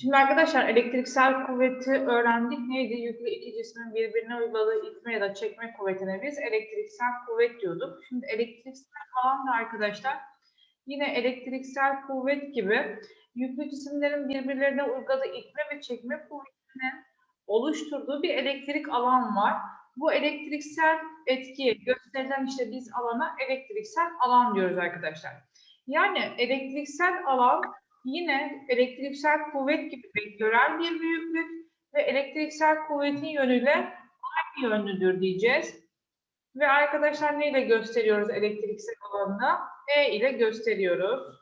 Şimdi arkadaşlar elektriksel kuvveti öğrendik. Neydi? Yüklü iki cismin birbirine uyguladığı itme ya da çekme kuvvetine biz elektriksel kuvvet diyorduk. Şimdi elektriksel alan da arkadaşlar yine elektriksel kuvvet gibi yüklü cisimlerin birbirlerine uyguladığı itme ve çekme kuvvetinin oluşturduğu bir elektrik alan var. Bu elektriksel etkiye gösterilen işte biz alana elektriksel alan diyoruz arkadaşlar. Yani elektriksel alan yine elektriksel kuvvet gibi vektörel bir büyüklük ve elektriksel kuvvetin yönüyle aynı yönlüdür diyeceğiz. Ve arkadaşlar neyle gösteriyoruz elektriksel alanını? E ile gösteriyoruz.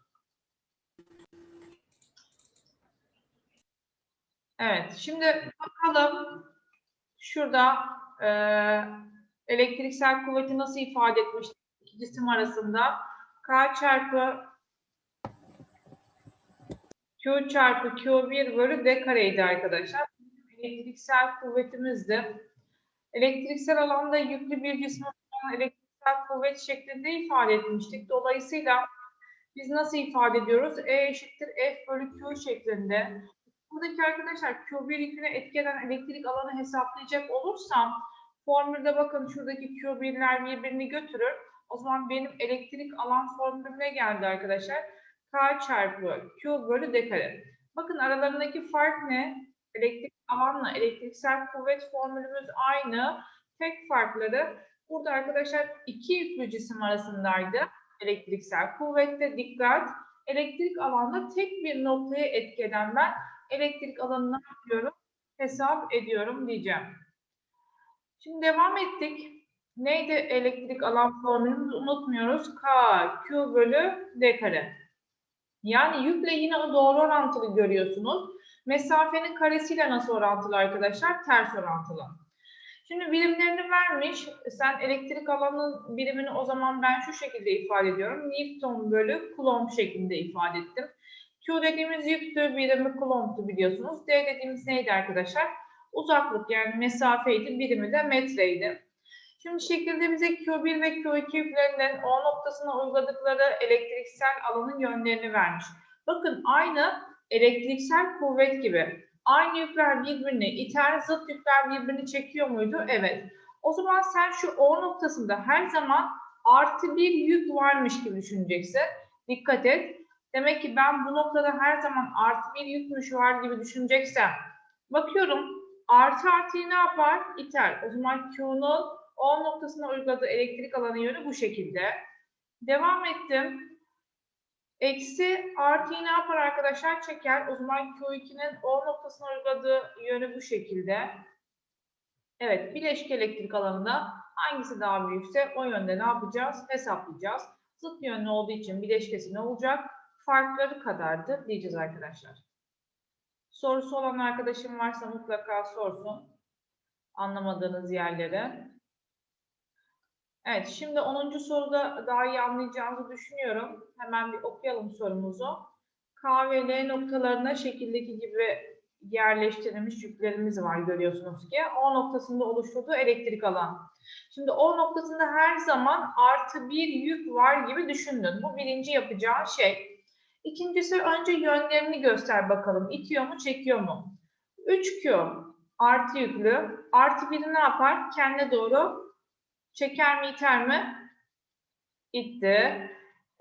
Evet, şimdi bakalım şurada e, elektriksel kuvveti nasıl ifade etmiştik iki cisim arasında? K çarpı Q çarpı Q1 bölü D kareydi arkadaşlar. Elektriksel kuvvetimizdi. Elektriksel alanda yüklü bir cisme elektriksel kuvvet şeklinde ifade etmiştik. Dolayısıyla biz nasıl ifade ediyoruz? E eşittir F bölü Q şeklinde. Buradaki arkadaşlar Q1 yüküne etki elektrik alanı hesaplayacak olursam formülde bakın şuradaki Q1'ler birbirini götürür. O zaman benim elektrik alan formülüme geldi arkadaşlar. K çarpı Q bölü D kare. Bakın aralarındaki fark ne? Elektrik alanla elektriksel kuvvet formülümüz aynı. Tek farkları burada arkadaşlar iki yüklü cisim arasındaydı. Elektriksel kuvvette dikkat. Elektrik alanda tek bir noktaya etki ben elektrik alanını yapıyorum? Hesap ediyorum diyeceğim. Şimdi devam ettik. Neydi elektrik alan formülümüzü unutmuyoruz. K, Q bölü D kare. Yani yükle yine doğru orantılı görüyorsunuz. Mesafenin karesiyle nasıl orantılı arkadaşlar? Ters orantılı. Şimdi birimlerini vermiş. Sen elektrik alanının birimini o zaman ben şu şekilde ifade ediyorum. Newton bölü Coulomb şeklinde ifade ettim. Q dediğimiz yüktü, birimi Coulomb'tu biliyorsunuz. D dediğimiz neydi arkadaşlar? Uzaklık yani mesafeydi, birimi de metreydi. Şimdi şekilde bize Q1 ve Q2 yüklerinden O noktasına uyguladıkları elektriksel alanın yönlerini vermiş. Bakın aynı elektriksel kuvvet gibi. Aynı yükler birbirini iter, zıt yükler birbirini çekiyor muydu? Evet. O zaman sen şu O noktasında her zaman artı bir yük varmış gibi düşüneceksin. Dikkat et. Demek ki ben bu noktada her zaman artı bir yükmüş var gibi düşüneceksem bakıyorum artı artıyı ne yapar? İter. O zaman Q'nun O noktasına uyguladığı elektrik alanı yönü bu şekilde. Devam ettim. Eksi artıyı ne yapar arkadaşlar? Çeker. O zaman Q2'nin O noktasına uyguladığı yönü bu şekilde. Evet, bileşik elektrik alanında hangisi daha büyükse o yönde ne yapacağız? Hesaplayacağız. Zıt yönlü olduğu için bileşkesi ne olacak? Farkları kadardı diyeceğiz arkadaşlar. Sorusu olan arkadaşım varsa mutlaka sorsun. Anlamadığınız yerlere. Evet, şimdi 10. soruda daha iyi anlayacağınızı düşünüyorum. Hemen bir okuyalım sorumuzu. K ve L noktalarına şekildeki gibi yerleştirilmiş yüklerimiz var görüyorsunuz ki. O noktasında oluşturduğu elektrik alan. Şimdi O noktasında her zaman artı bir yük var gibi düşündün. Bu birinci yapacağın şey. İkincisi önce yönlerini göster bakalım. İtiyor mu, çekiyor mu? 3Q artı yüklü. Artı 1'i ne yapar? Kendine doğru çeker mi, iter mi? İtti.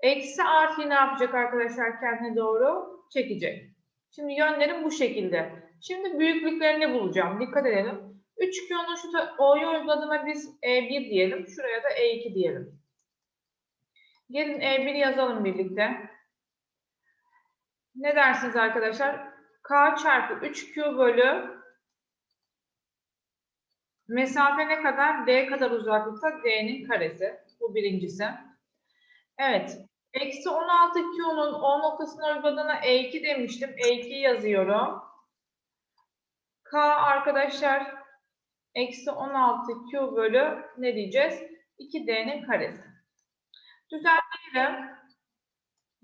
Eksi artıyı ne yapacak arkadaşlar kendine doğru? Çekecek. Şimdi yönlerim bu şekilde. Şimdi büyüklüklerini bulacağım. Dikkat edelim. 3Q'nun şu O'yu uyguladığına biz E1 diyelim. Şuraya da E2 diyelim. Gelin E1 yazalım birlikte. Ne dersiniz arkadaşlar? K çarpı 3Q bölü mesafe ne kadar? D kadar uzaklıkta D'nin karesi. Bu birincisi. Evet. Eksi 16Q'nun O noktasına uyguladığına E2 demiştim. E2 yazıyorum. K arkadaşlar eksi 16Q bölü ne diyeceğiz? 2D'nin karesi. Düzenleyelim.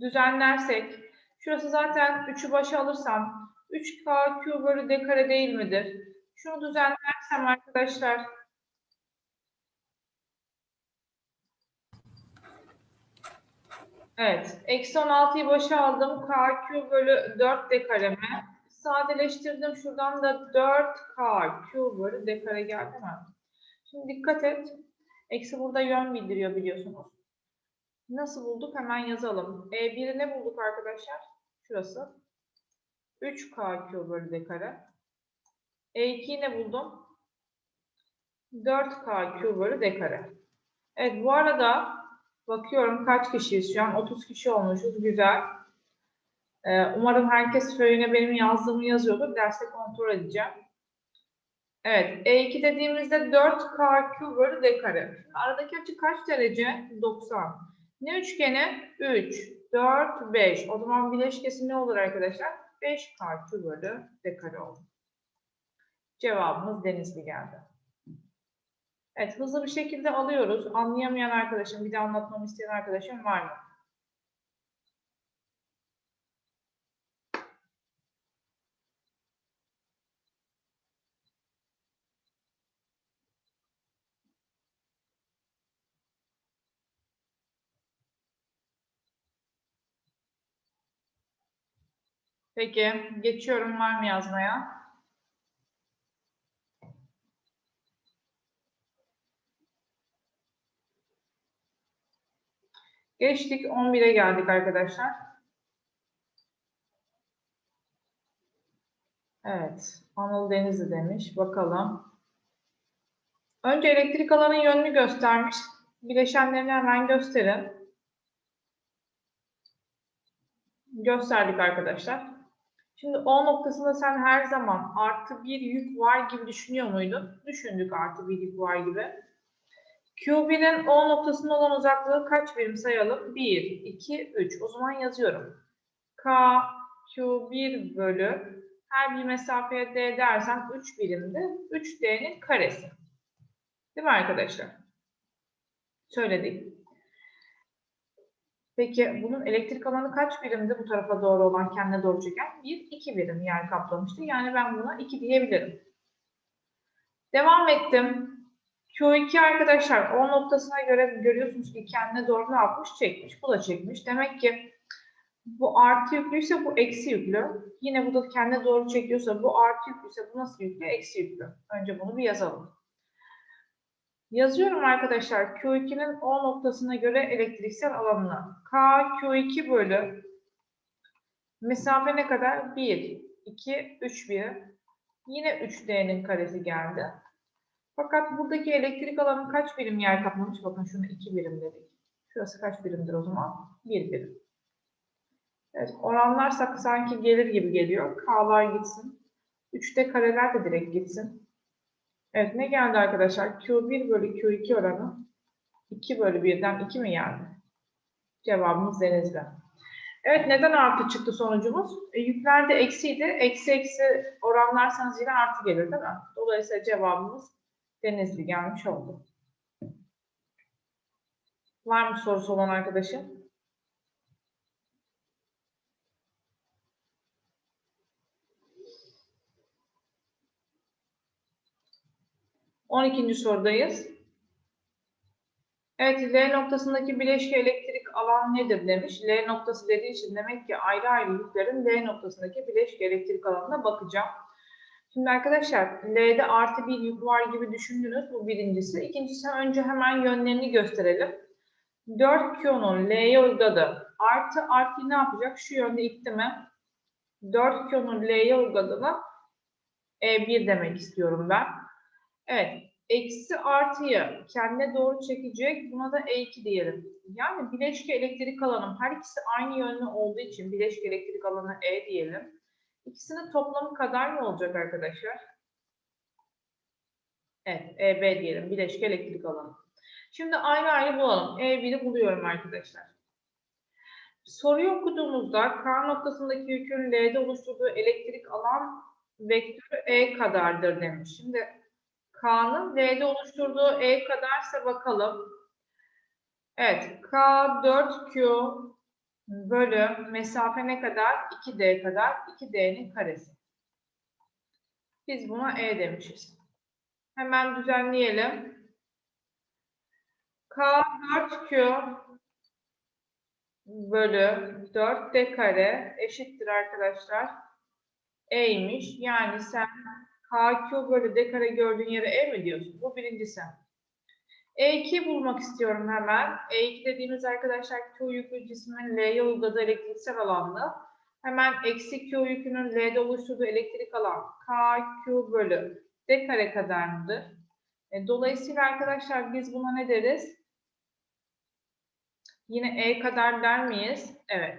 Düzenlersek Şurası zaten 3'ü başa alırsam 3KQ bölü D kare değil midir? Şunu düzenlersem arkadaşlar Evet. Eksi 16'yı başa aldım. KQ bölü 4 D kareme Sadeleştirdim. Şuradan da 4K Q bölü D kare geldi mi? Şimdi dikkat et. Eksi burada yön bildiriyor biliyorsunuz. Nasıl bulduk? Hemen yazalım. E1'i ne bulduk arkadaşlar? Şurası. 3K Q bölü D kare. E2'yi ne buldum? 4K Q bölü D kare. Evet bu arada bakıyorum kaç kişiyiz şu an? 30 kişi olmuşuz. Güzel. Ee, umarım herkes föyüne benim yazdığımı yazıyordur. Derste kontrol edeceğim. Evet. E2 dediğimizde 4KQ bölü D kare. Aradaki açı kaç derece? 90. Ne üçgeni? 3, 4, 5. O zaman bileşkesi ne olur arkadaşlar? 5KQ bölü D kare olur. Cevabımız Denizli geldi. Evet, hızlı bir şekilde alıyoruz. Anlayamayan arkadaşım, bir de anlatmamı isteyen arkadaşım var mı? Peki, geçiyorum var mı yazmaya? Geçtik 11'e geldik arkadaşlar. Evet. Anıl Denizli demiş. Bakalım. Önce elektrik alanın yönünü göstermiş. Bileşenlerini hemen gösterin. Gösterdik arkadaşlar. Şimdi O noktasında sen her zaman artı bir yük var gibi düşünüyor muydun? Düşündük artı bir yük var gibi. Q1'in O noktasında olan uzaklığı kaç birim sayalım? 1, 2, 3. O zaman yazıyorum. K, Q1 bölü her bir mesafeye D dersen 3 birimde 3D'nin karesi. Değil mi arkadaşlar? Söyledik. Peki bunun elektrik alanı kaç birimdi bu tarafa doğru olan kendine doğru çeken? 1, 2 birim yer kaplamıştı. Yani ben buna 2 diyebilirim. Devam ettim. Q2 arkadaşlar O noktasına göre görüyorsunuz ki kendine doğru ne yapmış? Çekmiş. Bu da çekmiş. Demek ki bu artı yüklüyse bu eksi yüklü. Yine bu da kendine doğru çekiyorsa bu artı yüklüyse bu nasıl yüklü? Eksi yüklü. Önce bunu bir yazalım. Yazıyorum arkadaşlar Q2'nin O noktasına göre elektriksel alanını. K Q2 bölü mesafe ne kadar? 1, 2, 3 bir. Yine 3D'nin karesi geldi. Fakat buradaki elektrik alanı kaç birim yer kaplamış? Bakın şunu 2 birim dedik. Şurası kaç birimdir o zaman? 1 birim. Evet, oranlarsak sanki gelir gibi geliyor. K'lar gitsin. 3'te kareler de direkt gitsin. Evet, ne geldi arkadaşlar? Q1 bölü Q2 oranı 2 bölü 1'den 2 mi geldi? Cevabımız denizli. Evet, neden artı çıktı sonucumuz? E, yüklerde eksiydi. Eksi eksi oranlarsanız yine artı gelir değil mi? Dolayısıyla cevabımız Denizli gelmiş oldu. Var mı sorusu olan arkadaşım? On ikinci sorudayız. Evet, L noktasındaki bileşke elektrik alan nedir demiş. L noktası dediği için demek ki ayrı ayrı yüklerin L noktasındaki bileşke elektrik alanına bakacağım. Şimdi arkadaşlar L'de artı bir yük var gibi düşündünüz. Bu birincisi. İkincisi önce hemen yönlerini gösterelim. 4 Q'nun L'ye uyguladı. Artı artı ne yapacak? Şu yönde itti mi? 4 Q'nun L'ye uyguladığına E1 demek istiyorum ben. Evet. Eksi artıyı kendine doğru çekecek. Buna da E2 diyelim. Yani bileşke elektrik alanım her ikisi aynı yönlü olduğu için bileşke elektrik alanı E diyelim. İkisinin toplamı kadar ne olacak arkadaşlar? Evet, EB diyelim. Bileşke elektrik alanı. Şimdi ayrı ayrı bulalım. E1'i buluyorum arkadaşlar. Soruyu okuduğumuzda K noktasındaki yükün L'de oluşturduğu elektrik alan vektörü E kadardır demiş. Şimdi K'nın L'de oluşturduğu E kadarsa bakalım. Evet, K 4Q bölü mesafe ne kadar? 2D kadar. 2D'nin karesi. Biz buna E demişiz. Hemen düzenleyelim. K 4Q bölü 4D kare eşittir arkadaşlar. E'ymiş. Yani sen KQ bölü D kare gördüğün yere E mi diyorsun? Bu birincisi. E2 bulmak istiyorum hemen. E2 dediğimiz arkadaşlar Q yüklü cismin L'ye uyguladığı elektriksel alandı. Hemen eksi Q yükünün L'de oluşturduğu elektrik alan KQ bölü D kare kadar mıdır? E, dolayısıyla arkadaşlar biz buna ne deriz? Yine E kadar der miyiz? Evet.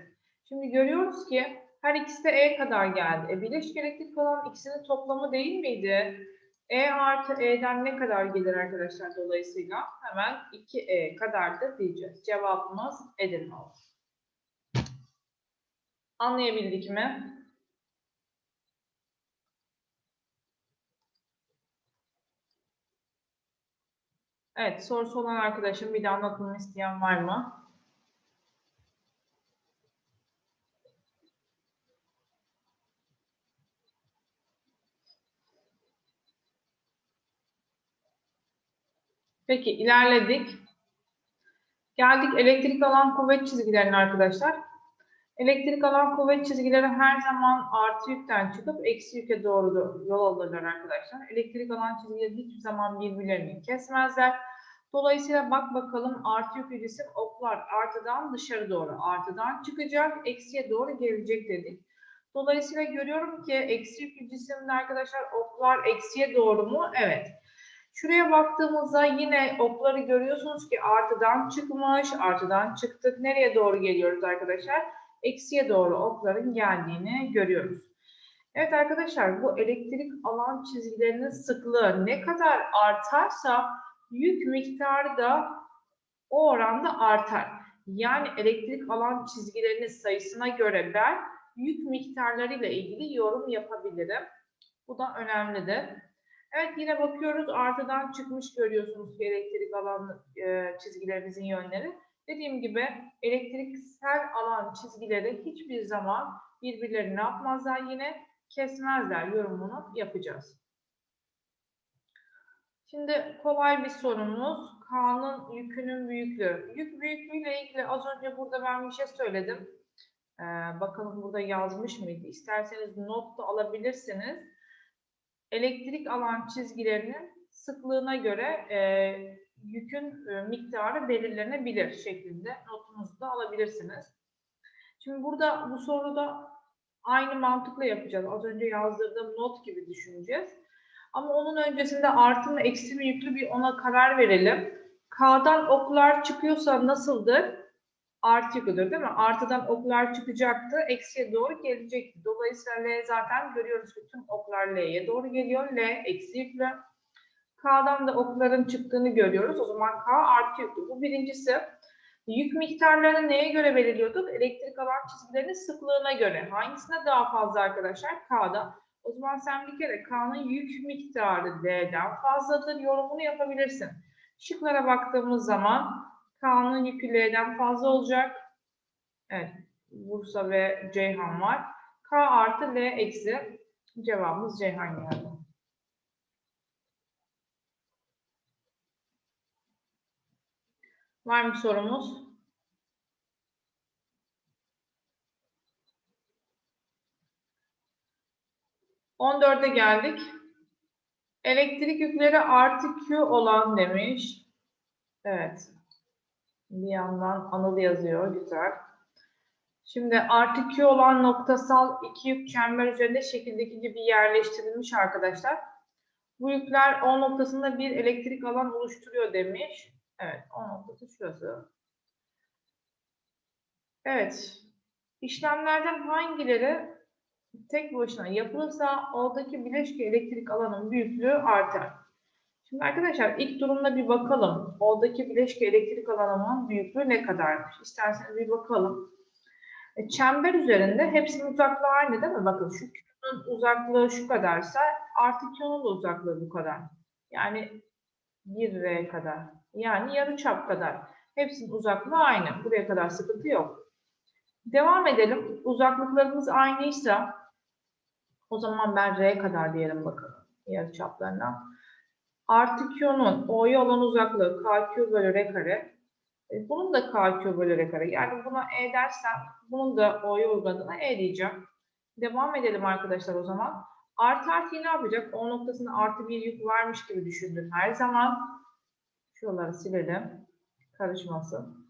Şimdi görüyoruz ki her ikisi de E kadar geldi. E, bileşik elektrik alan ikisinin toplamı değil miydi? E artı E'den ne kadar gelir arkadaşlar dolayısıyla? Hemen 2E kadardır diyeceğiz. Cevabımız Edirne olur. Anlayabildik mi? Evet, sorusu olan arkadaşım bir daha anlatmamı isteyen var mı? Peki ilerledik. Geldik elektrik alan kuvvet çizgilerine arkadaşlar. Elektrik alan kuvvet çizgileri her zaman artı yükten çıkıp eksi yüke doğru yol alırlar arkadaşlar. Elektrik alan çizgileri hiçbir zaman birbirlerini kesmezler. Dolayısıyla bak bakalım artı yüklü cisim oklar artıdan dışarı doğru artıdan çıkacak, eksiye doğru gelecek dedik. Dolayısıyla görüyorum ki eksi yüklü cisimde arkadaşlar oklar eksiye doğru mu? Evet. Şuraya baktığımızda yine okları görüyorsunuz ki artıdan çıkmış, artıdan çıktık. Nereye doğru geliyoruz arkadaşlar? Eksiye doğru okların geldiğini görüyoruz. Evet arkadaşlar bu elektrik alan çizgilerinin sıklığı ne kadar artarsa yük miktarı da o oranda artar. Yani elektrik alan çizgilerinin sayısına göre ben yük miktarlarıyla ilgili yorum yapabilirim. Bu da önemlidir. Evet yine bakıyoruz artıdan çıkmış görüyorsunuz ki elektrik alan e, çizgilerimizin yönleri. Dediğim gibi elektriksel alan çizgileri hiçbir zaman birbirlerini yapmazlar yine kesmezler yorumunu yapacağız. Şimdi kolay bir sorumuz. K'nın yükünün büyüklüğü. Yük büyüklüğüyle ilgili az önce burada ben bir şey söyledim. Ee, bakalım burada yazmış mıydı? İsterseniz not da alabilirsiniz. Elektrik alan çizgilerinin sıklığına göre e, yükün e, miktarı belirlenebilir şeklinde notunuzu da alabilirsiniz. Şimdi burada bu soruda aynı mantıkla yapacağız. Az önce yazdırdığım not gibi düşüneceğiz. Ama onun öncesinde artı mı eksi mi yüklü bir ona karar verelim. K'dan oklar çıkıyorsa nasıldır? Artı yüklüdür değil mi? Artıdan oklar çıkacaktı, eksiye doğru gelecekti. Dolayısıyla L zaten görüyoruz ki tüm oklar L'ye doğru geliyor. L eksi yüklü. K'dan da okların çıktığını görüyoruz. O zaman K artı yüklü. Bu birincisi. Yük miktarlarını neye göre belirliyorduk? Elektrik alan çizgilerinin sıklığına göre. Hangisine daha fazla arkadaşlar? K'da. O zaman sen bir kere K'nın yük miktarı D'den fazladır yorumunu yapabilirsin. Şıklara baktığımız zaman K'nın yükü L'den fazla olacak. Evet. Bursa ve Ceyhan var. K artı L eksi. Cevabımız Ceyhan geldi. Var mı sorumuz? On dörde geldik. Elektrik yükleri artı Q olan demiş. Evet. Bir yandan Anıl yazıyor. Güzel. Şimdi artı Q olan noktasal iki yük çember üzerinde şekildeki gibi yerleştirilmiş arkadaşlar. Bu yükler O noktasında bir elektrik alan oluşturuyor demiş. Evet, O noktası şurası. Evet. İşlemlerden hangileri tek başına yapılırsa oradaki bileşke elektrik alanın büyüklüğü artar. Şimdi arkadaşlar ilk durumda bir bakalım. Oradaki bileşke elektrik alanının büyüklüğü ne kadarmış? İsterseniz bir bakalım. E, çember üzerinde hepsinin uzaklığı aynı değil mi? Bakın şu Q'nun uzaklığı şu kadarsa artı Q'nun uzaklığı bu kadar. Yani 1R kadar. Yani yarı çap kadar. Hepsinin uzaklığı aynı. Buraya kadar sıkıntı yok. Devam edelim. Uzaklıklarımız aynıysa o zaman ben R kadar diyelim bakalım. Yarı çaplarına. Artı Q'nun O'ya olan uzaklığı KQ bölü R kare. E, bunun da KQ bölü R kare. Yani buna E dersem bunun da O'ya uyguladığına E diyeceğim. Devam edelim arkadaşlar o zaman. Artı artıyı ne yapacak? O noktasında artı bir yük varmış gibi düşündüm her zaman. Şuraları silelim. Karışmasın.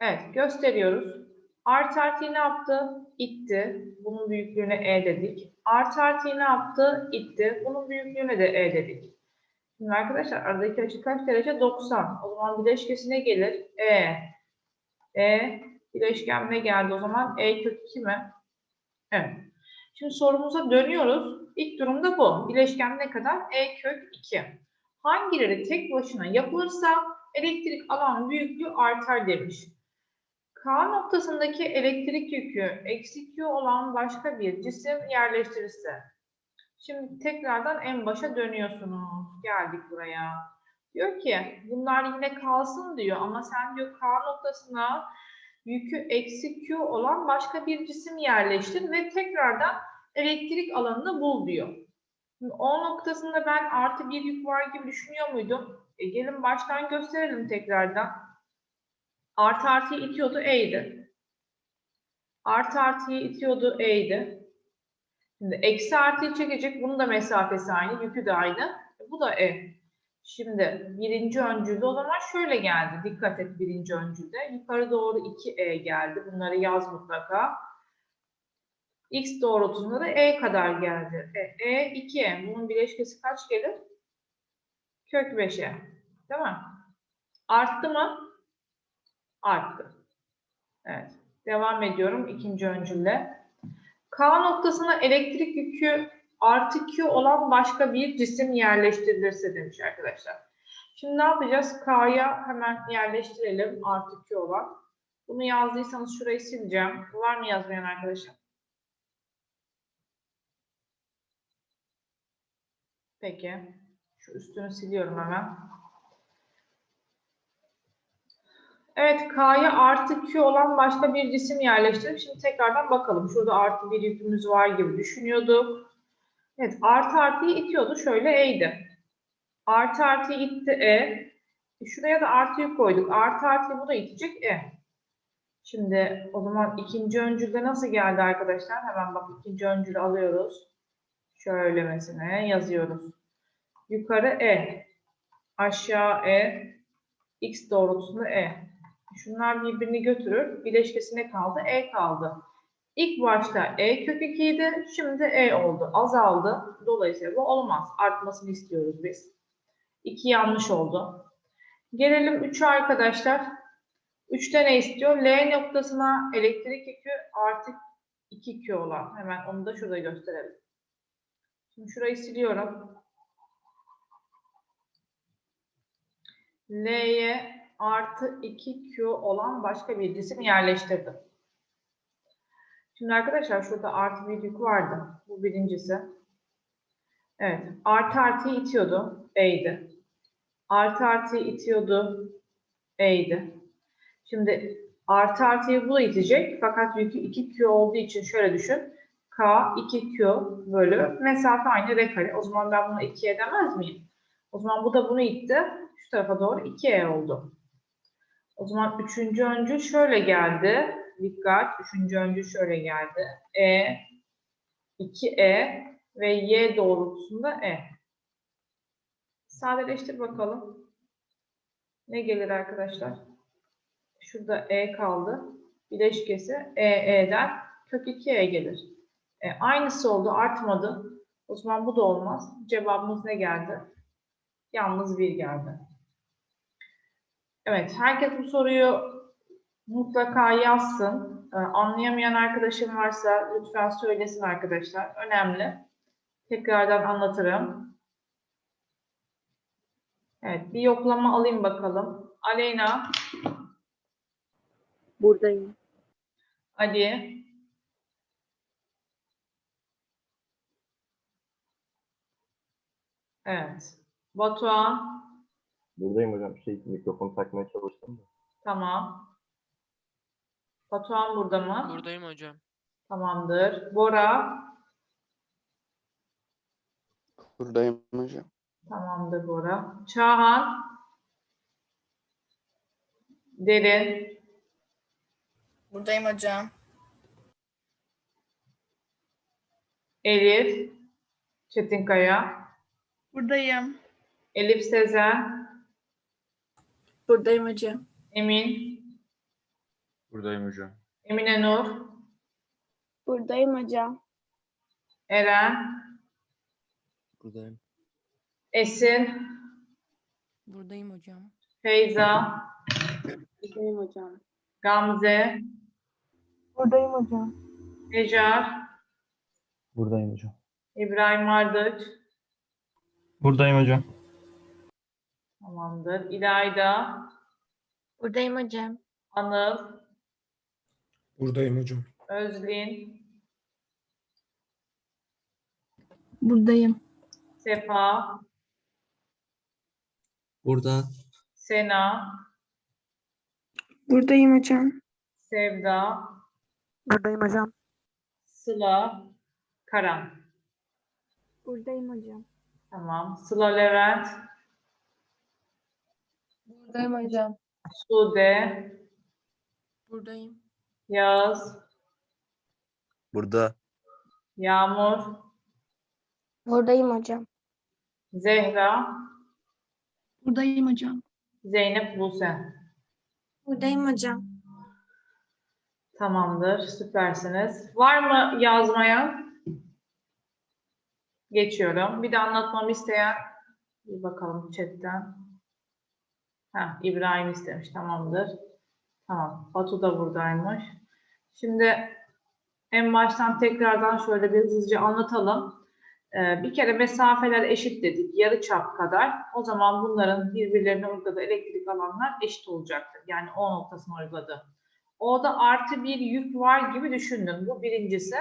Evet gösteriyoruz. Artı artıyı ne yaptı? İtti. Bunun büyüklüğüne E dedik. Artı artıyı ne yaptı? İtti. Bunun büyüklüğüne de E dedik. Şimdi arkadaşlar aradaki açı kaç derece? 90. O zaman bileşkesi ne gelir? E. E bileşken ne geldi o zaman? E kök 2 mi? Evet. Şimdi sorumuza dönüyoruz. İlk durumda bu. Bileşken ne kadar? E kök 2. Hangileri tek başına yapılırsa elektrik alan büyüklüğü artar demiş. K noktasındaki elektrik yükü eksi olan başka bir cisim yerleştirirse. Şimdi tekrardan en başa dönüyorsunuz. Geldik buraya. Diyor ki bunlar yine kalsın diyor ama sen diyor K noktasına yükü eksi Q olan başka bir cisim yerleştir ve tekrardan elektrik alanını bul diyor. Şimdi O noktasında ben artı bir yük var gibi düşünüyor muydum? E gelin baştan gösterelim tekrardan. Artı artıyı itiyordu E'ydi. Artı artıyı itiyordu E'ydi. Şimdi eksi artıyı çekecek. Bunun da mesafesi aynı. Yükü de aynı. Bu da E. Şimdi birinci öncülde o zaman şöyle geldi. Dikkat et birinci öncülde. Yukarı doğru 2E geldi. Bunları yaz mutlaka. X doğrultusunda da E kadar geldi. E, e 2E. Bunun bileşkesi kaç gelir? Kök 5'e. Değil mi? Arttı mı? Arttı. Evet. Devam ediyorum ikinci öncülle. K noktasına elektrik yükü artı Q olan başka bir cisim yerleştirilirse demiş arkadaşlar. Şimdi ne yapacağız? K'ya hemen yerleştirelim artı Q olan. Bunu yazdıysanız şurayı sileceğim. Var mı yazmayan arkadaşım? Peki. Şu üstünü siliyorum hemen. Evet, K'ya artı Q olan başka bir cisim yerleştirip şimdi tekrardan bakalım. Şurada artı bir yükümüz var gibi düşünüyorduk. Evet, artı artıyı itiyordu. Şöyle E'ydi. Artı artıyı itti E. E, Şuraya da artı yük koyduk. Artı artıyı bu da itecek E. Şimdi o zaman ikinci öncülde nasıl geldi arkadaşlar? Hemen bak ikinci öncülü alıyoruz. Şöyle mesela yazıyoruz. Yukarı E. Aşağı E. X doğrultusunda E. Şunlar birbirini götürür. Bileşkesine kaldı. E kaldı. İlk başta E kök 2 idi. Şimdi E oldu. Azaldı. Dolayısıyla bu olmaz. Artmasını istiyoruz biz. 2 yanlış oldu. Gelelim 3'e arkadaşlar. 3'te ne istiyor? L noktasına elektrik yükü artı 2Q olan. Hemen onu da şurada gösterelim. Şimdi şurayı siliyorum. L'ye artı 2Q olan başka bir cisim yerleştirdim. Şimdi arkadaşlar şurada artı bir yük vardı. Bu birincisi. Evet. Artı artıyı itiyordu. E'ydi. Artı artıyı itiyordu. E'ydi. Şimdi artı artıyı bu da itecek. Fakat yükü 2Q olduğu için şöyle düşün. K 2Q bölü mesafe aynı R kare. O zaman ben bunu 2'ye demez miyim? O zaman bu da bunu itti. Şu tarafa doğru 2E oldu. O zaman üçüncü öncül şöyle geldi. Dikkat. Üçüncü öncül şöyle geldi. E, 2E ve Y doğrultusunda E. Sadeleştir bakalım. Ne gelir arkadaşlar? Şurada E kaldı. Bileşkesi E, E'den kök 2E gelir. E, aynısı oldu. Artmadı. O zaman bu da olmaz. Cevabımız ne geldi? Yalnız bir geldi. Evet, herkes bu soruyu mutlaka yazsın. Ee, anlayamayan arkadaşım varsa lütfen söylesin arkadaşlar. Önemli. Tekrardan anlatırım. Evet, bir yoklama alayım bakalım. Aleyna, Buradayım. Ali. Evet. Batuhan, Buradayım hocam. Şey mikrofon takmaya çalıştım da. tamam. Batuhan burada mı? Buradayım hocam. Tamamdır. Bora, Buradayım hocam. Tamamdır Bora. Çağhan. Derin. Buradayım hocam. Elif Çetinkaya, Buradayım. Elif Sezen, Buradayım hocam. Emin, Buradayım hocam. Emine Nur, Buradayım hocam. Eren, Buradayım. Esin, Buradayım hocam. Feyza, Buradayım hocam. Gamze, Buradayım hocam. Necar, Buradayım hocam. İbrahim Ardıç, Buradayım hocam. Tamamdır. İlayda, Buradayım hocam. Anıl, Buradayım hocam. Özlin, Buradayım. Sefa, Burada. Sena, Buradayım hocam. Sevda, Buradayım hocam. Sıla, Karan. Buradayım hocam. Tamam. Sıla Levent, Buradayım hocam. Sude, Buradayım. Yağız, Burada. Yağmur, Buradayım hocam. Zehra, Buradayım hocam. Zeynep Buse. Buradayım hocam. Tamamdır. Süpersiniz. Var mı yazmaya? Geçiyorum. Bir de anlatmamı isteyen bir bakalım chatten. Ha, İbrahim istemiş. Tamamdır. Tamam. Batu da buradaymış. Şimdi en baştan tekrardan şöyle bir hızlıca anlatalım. Ee, bir kere mesafeler eşit dedik. Yarı çap kadar. O zaman bunların birbirlerine uyguladığı elektrik alanlar eşit olacaktır. Yani O noktasına uyguladı. O'da artı bir yük var gibi düşündüm. Bu birincisi.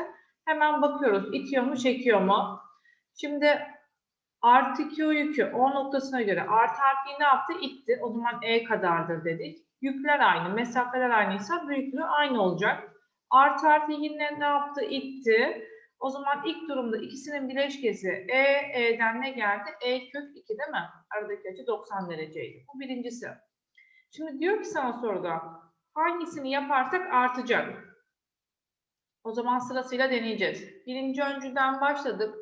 Hemen bakıyoruz. İtiyor mu, çekiyor mu? Şimdi artı Q yükü O noktasına göre artı harfi ne yaptı? İtti. O zaman E kadardır dedik. Yükler aynı, mesafeler aynıysa büyüklüğü aynı olacak. Artı harfi yine ne yaptı? İtti. O zaman ilk durumda ikisinin bileşkesi E, E'den ne geldi? E kök 2 değil mi? Aradaki açı 90 dereceydi. Bu birincisi. Şimdi diyor ki sana soruda hangisini yaparsak artacak. O zaman sırasıyla deneyeceğiz. Birinci öncüden başladık.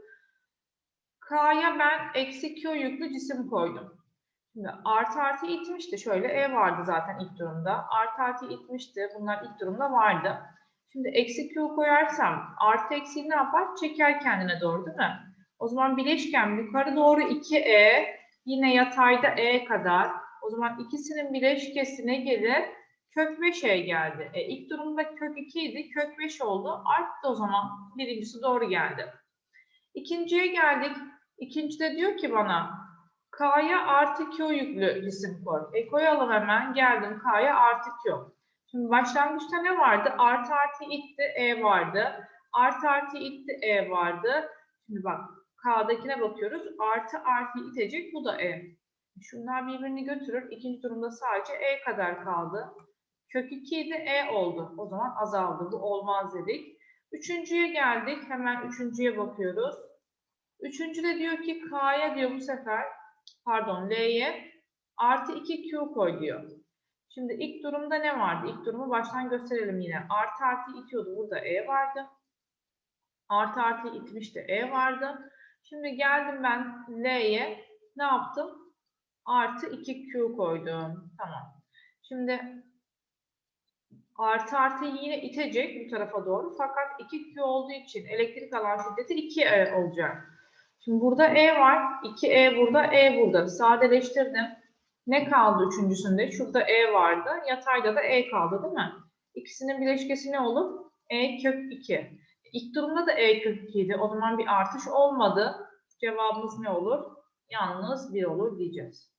K'ya ben eksi Q yüklü cisim koydum. Şimdi artı artı itmişti. Şöyle E vardı zaten ilk durumda. Artı artı itmişti. Bunlar ilk durumda vardı. Şimdi eksi Q koyarsam artı eksi ne yapar? Çeker kendine doğru değil mi? O zaman bileşken yukarı doğru 2E yine yatayda E kadar. O zaman ikisinin bileşkesi ne gelir? Kök 5'e geldi. E, ilk durumda kök 2 idi. Kök 5 oldu. Arttı o zaman. Birincisi doğru geldi. İkinciye geldik. İkincide diyor ki bana K'ya artı Q yüklü cisim koy. E koyalım hemen. Geldim K'ya artı Q. Şimdi başlangıçta ne vardı? Artı artı itti E vardı. Artı artı itti E vardı. Şimdi bak K'dakine bakıyoruz. Artı artı itecek. Bu da E. Şunlar birbirini götürür. İkinci durumda sadece E kadar kaldı. Kök 2 idi, E oldu. O zaman azaldı. Bu olmaz dedik. Üçüncüye geldik. Hemen üçüncüye bakıyoruz. Üçüncüde diyor ki K'ya diyor bu sefer, pardon L'ye artı 2Q koy diyor. Şimdi ilk durumda ne vardı? İlk durumu baştan gösterelim yine. Artı artı itiyordu. Burada E vardı. Artı artı itmişti. E vardı. Şimdi geldim ben L'ye ne yaptım? Artı 2Q koydum. Tamam. Şimdi artı artı yine itecek bu tarafa doğru. Fakat 2Q olduğu için elektrik alan şiddeti 2E olacak. Şimdi burada E var. 2E burada, E burada. Sadeleştirdim. Ne kaldı üçüncüsünde? Şurada E vardı. Yatayda da E kaldı değil mi? İkisinin bileşkesi ne olur? E kök 2. İlk durumda da E kök 2 idi. O zaman bir artış olmadı. Cevabımız ne olur? Yalnız 1 olur diyeceğiz.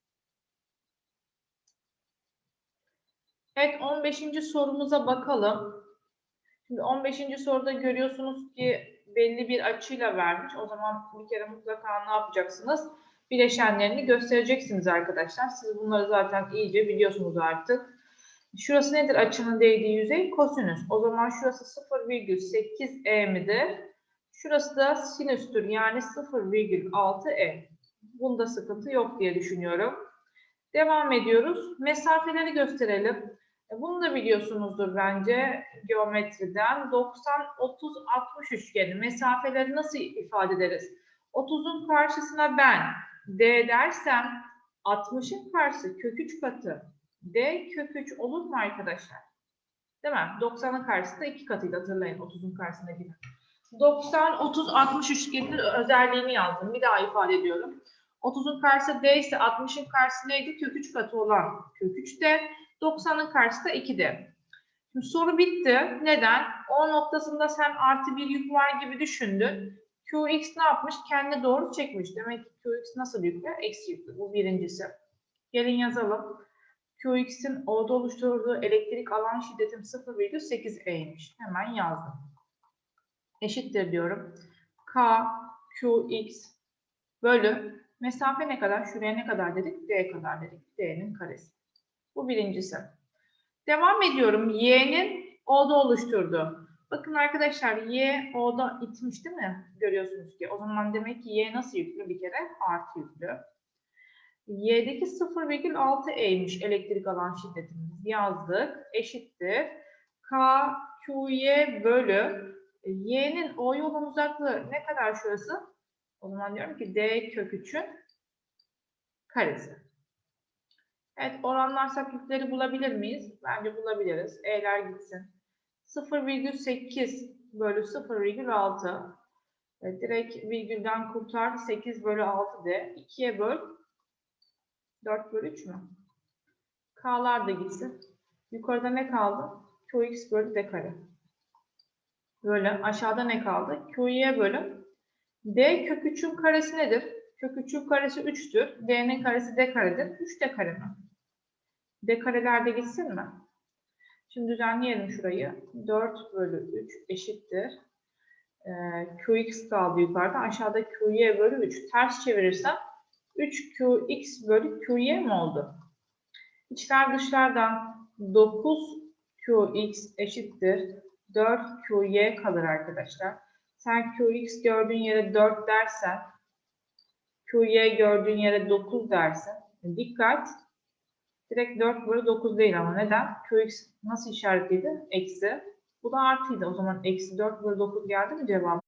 Evet 15. sorumuza bakalım. Şimdi 15. soruda görüyorsunuz ki belli bir açıyla vermiş. O zaman bir kere mutlaka ne yapacaksınız? Bileşenlerini göstereceksiniz arkadaşlar. Siz bunları zaten iyice biliyorsunuz artık. Şurası nedir açının değdiği yüzey? Kosinüs. O zaman şurası 0,8 e midir? Şurası da sinüstür yani 0,6 e. Bunda sıkıntı yok diye düşünüyorum. Devam ediyoruz. Mesafeleri gösterelim. E, Bunu da biliyorsunuzdur bence geometriden. 90, 30, 60 üçgeni. Mesafeleri nasıl ifade ederiz? 30'un karşısına ben D dersem 60'ın karşısı kök 3 katı D kök 3 olur mu arkadaşlar? Değil mi? 90'ın karşısı da 2 katıydı hatırlayın 30'un karşısındakini. 90, 30, 60 üçgeninin özelliğini yazdım. Bir daha ifade ediyorum. 30'un karşısı D ise 60'ın karşısı neydi? Kök 3 katı olan kök 3 D. 90'ın karşısı da 2 D. Şimdi soru bitti. Neden? O noktasında sen artı bir yük var gibi düşündün. Qx ne yapmış? Kendine doğru çekmiş. Demek ki Qx nasıl yüklü? Eksi yüklü. Bu birincisi. Gelin yazalım. Qx'in O'da oluşturduğu elektrik alan şiddetim 0,8 E'ymiş. Hemen yazdım. Eşittir diyorum. K, Qx bölü mesafe ne kadar? Şuraya ne kadar dedik? D kadar dedik. D'nin karesi. Bu birincisi. Devam ediyorum. Y'nin O'da oluşturduğu. Bakın arkadaşlar Y O'da itmiş değil mi? Görüyorsunuz ki. O zaman demek ki Y nasıl yüklü bir kere? Artı yüklü. Y'deki 0,6 E'ymiş elektrik alan şiddetimiz. Yazdık. Eşittir. K, QY bölü Y'nin O yolun uzaklığı ne kadar şurası? O zaman diyorum ki D kök 3'ün karesi. Evet oranlarsak yükleri bulabilir miyiz? Bence bulabiliriz. E'ler gitsin. 0,8 bölü 0,6. Evet, direkt virgülden kurtar. 8 bölü 6 de. 2'ye böl. 4 bölü 3 mü? K'lar da gitsin. Yukarıda ne kaldı? Qx bölü d kare. Böyle aşağıda ne kaldı? Q'ye bölü. D kök 3'ün karesi nedir? Kök 3'ün karesi 3'tür. D'nin karesi d karedir. 3 d kare mi? D kareler de gitsin mi? Şimdi düzenleyelim şurayı. 4 bölü 3 eşittir. Ee, Qx kaldı yukarıda. Aşağıda Qy bölü 3. Ters çevirirsem 3Qx bölü Qy mi oldu? İçler dışlardan 9Qx eşittir. 4Qy kalır arkadaşlar. Sen Qx gördüğün yere 4 dersen Qy gördüğün yere 9 dersin. Dikkat! Direkt 4 bölü 9 değil ama neden? Qx nasıl işaretliydi? Eksi. Bu da artıydı. O zaman eksi 4 bölü 9 geldi mi cevap?